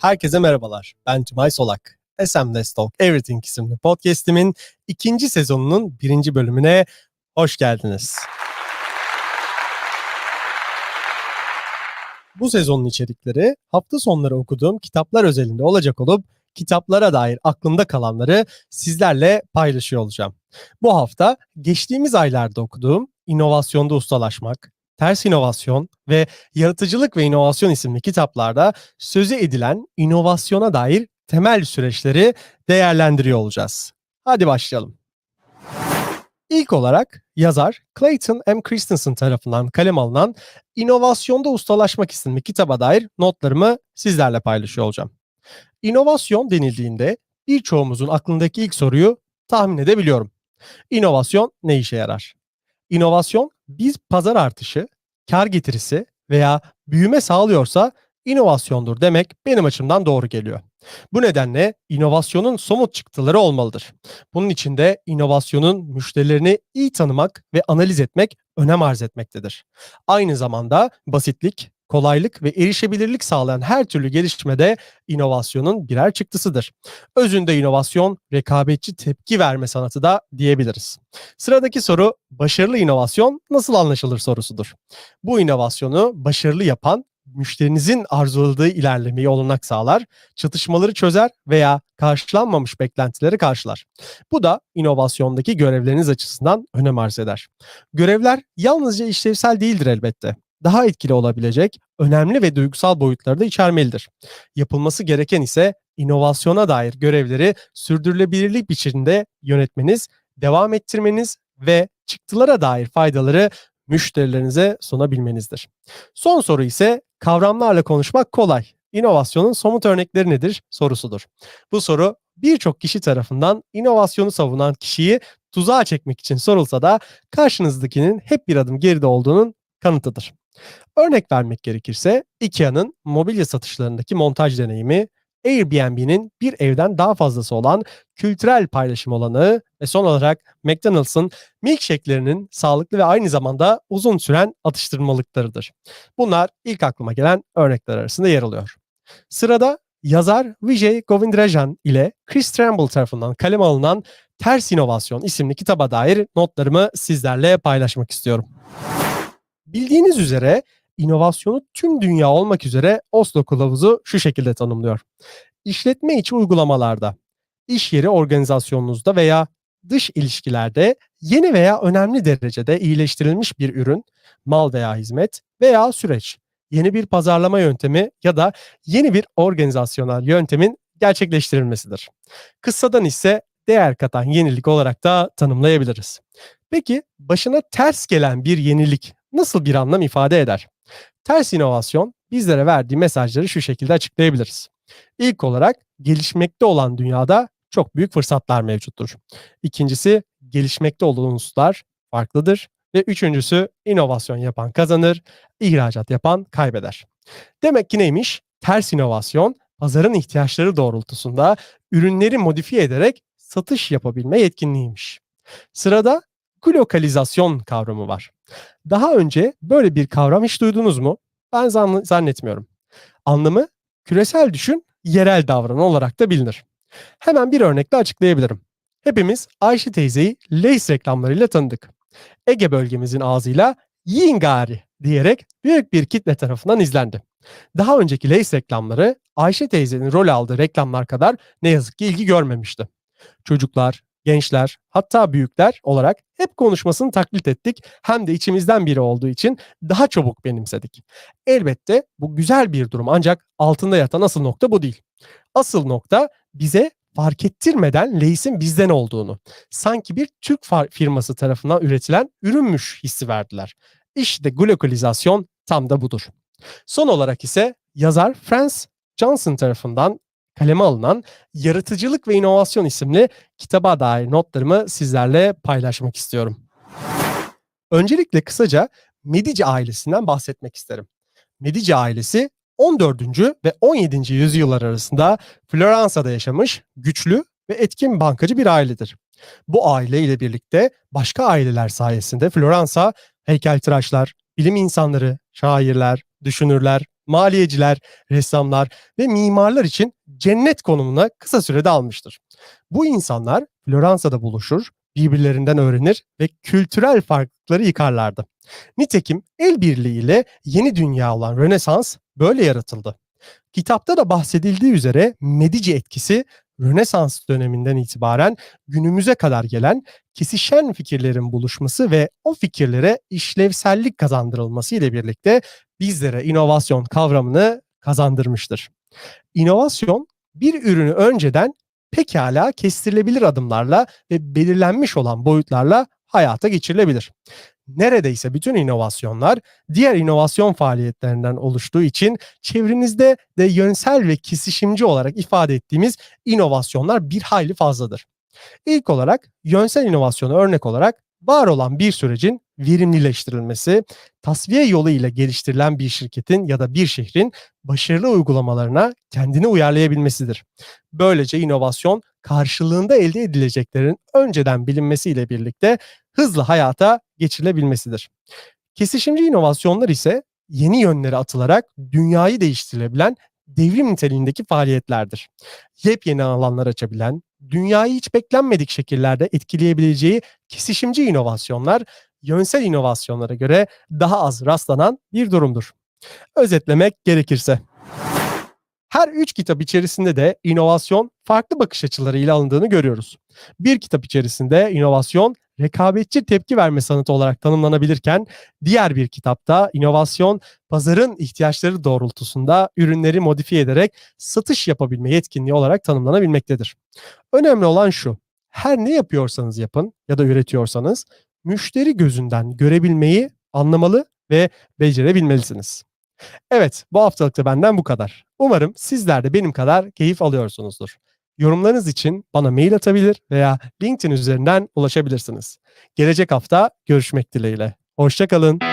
Herkese merhabalar. Ben Cumay Solak. SM Talk Everything isimli podcast'imin ikinci sezonunun birinci bölümüne hoş geldiniz. Bu sezonun içerikleri hafta sonları okuduğum kitaplar özelinde olacak olup kitaplara dair aklımda kalanları sizlerle paylaşıyor olacağım. Bu hafta geçtiğimiz aylarda okuduğum İnovasyonda Ustalaşmak, Ters İnovasyon ve Yaratıcılık ve İnovasyon isimli kitaplarda sözü edilen inovasyona dair temel süreçleri değerlendiriyor olacağız. Hadi başlayalım. İlk olarak yazar Clayton M. Christensen tarafından kalem alınan İnovasyonda Ustalaşmak isimli kitaba dair notlarımı sizlerle paylaşıyor olacağım. İnovasyon denildiğinde birçoğumuzun aklındaki ilk soruyu tahmin edebiliyorum. İnovasyon ne işe yarar? İnovasyon biz pazar artışı, kar getirisi veya büyüme sağlıyorsa inovasyondur demek benim açımdan doğru geliyor. Bu nedenle inovasyonun somut çıktıları olmalıdır. Bunun için de inovasyonun müşterilerini iyi tanımak ve analiz etmek önem arz etmektedir. Aynı zamanda basitlik, kolaylık ve erişebilirlik sağlayan her türlü gelişmede inovasyonun birer çıktısıdır. Özünde inovasyon, rekabetçi tepki verme sanatı da diyebiliriz. Sıradaki soru başarılı inovasyon nasıl anlaşılır sorusudur. Bu inovasyonu başarılı yapan müşterinizin arzuladığı ilerlemeyi olanak sağlar, çatışmaları çözer veya karşılanmamış beklentileri karşılar. Bu da inovasyondaki görevleriniz açısından önem arz eder. Görevler yalnızca işlevsel değildir elbette daha etkili olabilecek önemli ve duygusal boyutları da içermelidir. Yapılması gereken ise inovasyona dair görevleri sürdürülebilirlik biçiminde yönetmeniz, devam ettirmeniz ve çıktılara dair faydaları müşterilerinize sunabilmenizdir. Son soru ise kavramlarla konuşmak kolay. İnovasyonun somut örnekleri nedir sorusudur. Bu soru birçok kişi tarafından inovasyonu savunan kişiyi tuzağa çekmek için sorulsa da karşınızdakinin hep bir adım geride olduğunun kanıtıdır. Örnek vermek gerekirse IKEA'nın mobilya satışlarındaki montaj deneyimi, Airbnb'nin bir evden daha fazlası olan kültürel paylaşım olanağı ve son olarak McDonald's'ın milkshake'lerinin sağlıklı ve aynı zamanda uzun süren atıştırmalıklarıdır. Bunlar ilk aklıma gelen örnekler arasında yer alıyor. Sırada yazar Vijay Govindrajan ile Chris Tramble tarafından kaleme alınan Ters İnovasyon isimli kitaba dair notlarımı sizlerle paylaşmak istiyorum. Bildiğiniz üzere inovasyonu tüm dünya olmak üzere Oslo Kılavuzu şu şekilde tanımlıyor. İşletme içi uygulamalarda, iş yeri organizasyonunuzda veya dış ilişkilerde yeni veya önemli derecede iyileştirilmiş bir ürün, mal veya hizmet veya süreç, yeni bir pazarlama yöntemi ya da yeni bir organizasyonel yöntemin gerçekleştirilmesidir. Kıssadan ise değer katan yenilik olarak da tanımlayabiliriz. Peki başına ters gelen bir yenilik nasıl bir anlam ifade eder? Ters inovasyon bizlere verdiği mesajları şu şekilde açıklayabiliriz. İlk olarak gelişmekte olan dünyada çok büyük fırsatlar mevcuttur. İkincisi gelişmekte olan hususlar farklıdır. Ve üçüncüsü inovasyon yapan kazanır, ihracat yapan kaybeder. Demek ki neymiş? Ters inovasyon pazarın ihtiyaçları doğrultusunda ürünleri modifiye ederek satış yapabilme yetkinliğiymiş. Sırada glokalizasyon kavramı var. Daha önce böyle bir kavram hiç duydunuz mu? Ben zannetmiyorum. Anlamı küresel düşün, yerel davran olarak da bilinir. Hemen bir örnekle açıklayabilirim. Hepimiz Ayşe teyzeyi Lays reklamlarıyla tanıdık. Ege bölgemizin ağzıyla Yingari diyerek büyük bir kitle tarafından izlendi. Daha önceki Lays reklamları Ayşe teyzenin rol aldığı reklamlar kadar ne yazık ki ilgi görmemişti. Çocuklar, gençler, hatta büyükler olarak hep konuşmasını taklit ettik. Hem de içimizden biri olduğu için daha çabuk benimsedik. Elbette bu güzel bir durum ancak altında yatan asıl nokta bu değil. Asıl nokta bize fark ettirmeden Leys'in bizden olduğunu, sanki bir Türk firması tarafından üretilen ürünmüş hissi verdiler. İşte globalizasyon tam da budur. Son olarak ise yazar Franz Johnson tarafından kaleme alınan Yaratıcılık ve İnovasyon isimli kitaba dair notlarımı sizlerle paylaşmak istiyorum. Öncelikle kısaca Medici ailesinden bahsetmek isterim. Medici ailesi 14. ve 17. yüzyıllar arasında Floransa'da yaşamış güçlü ve etkin bankacı bir ailedir. Bu aile ile birlikte başka aileler sayesinde Floransa heykeltıraşlar, bilim insanları, şairler, düşünürler, maliyeciler, ressamlar ve mimarlar için cennet konumuna kısa sürede almıştır. Bu insanlar Floransa'da buluşur, birbirlerinden öğrenir ve kültürel farklılıkları yıkarlardı. Nitekim el birliğiyle yeni dünya olan Rönesans böyle yaratıldı. Kitapta da bahsedildiği üzere Medici etkisi Rönesans döneminden itibaren günümüze kadar gelen kesişen fikirlerin buluşması ve o fikirlere işlevsellik kazandırılması ile birlikte bizlere inovasyon kavramını kazandırmıştır. İnovasyon bir ürünü önceden pekala kestirilebilir adımlarla ve belirlenmiş olan boyutlarla hayata geçirilebilir. Neredeyse bütün inovasyonlar diğer inovasyon faaliyetlerinden oluştuğu için çevrenizde de yönsel ve kesişimci olarak ifade ettiğimiz inovasyonlar bir hayli fazladır. İlk olarak yönsel inovasyona örnek olarak var olan bir sürecin verimlileştirilmesi, tasfiye yolu ile geliştirilen bir şirketin ya da bir şehrin başarılı uygulamalarına kendini uyarlayabilmesidir. Böylece inovasyon karşılığında elde edileceklerin önceden bilinmesiyle birlikte hızlı hayata geçirilebilmesidir. Kesişimci inovasyonlar ise yeni yönlere atılarak dünyayı değiştirilebilen devrim niteliğindeki faaliyetlerdir. Yepyeni alanlar açabilen, dünyayı hiç beklenmedik şekillerde etkileyebileceği kesişimci inovasyonlar yönsel inovasyonlara göre daha az rastlanan bir durumdur. Özetlemek gerekirse her üç kitap içerisinde de inovasyon farklı bakış açılarıyla alındığını görüyoruz. Bir kitap içerisinde inovasyon rekabetçi tepki verme sanatı olarak tanımlanabilirken diğer bir kitapta inovasyon pazarın ihtiyaçları doğrultusunda ürünleri modifiye ederek satış yapabilme yetkinliği olarak tanımlanabilmektedir. Önemli olan şu. Her ne yapıyorsanız yapın ya da üretiyorsanız müşteri gözünden görebilmeyi anlamalı ve becerebilmelisiniz. Evet, bu haftalık da benden bu kadar. Umarım sizler de benim kadar keyif alıyorsunuzdur. Yorumlarınız için bana mail atabilir veya LinkedIn üzerinden ulaşabilirsiniz. Gelecek hafta görüşmek dileğiyle. Hoşçakalın.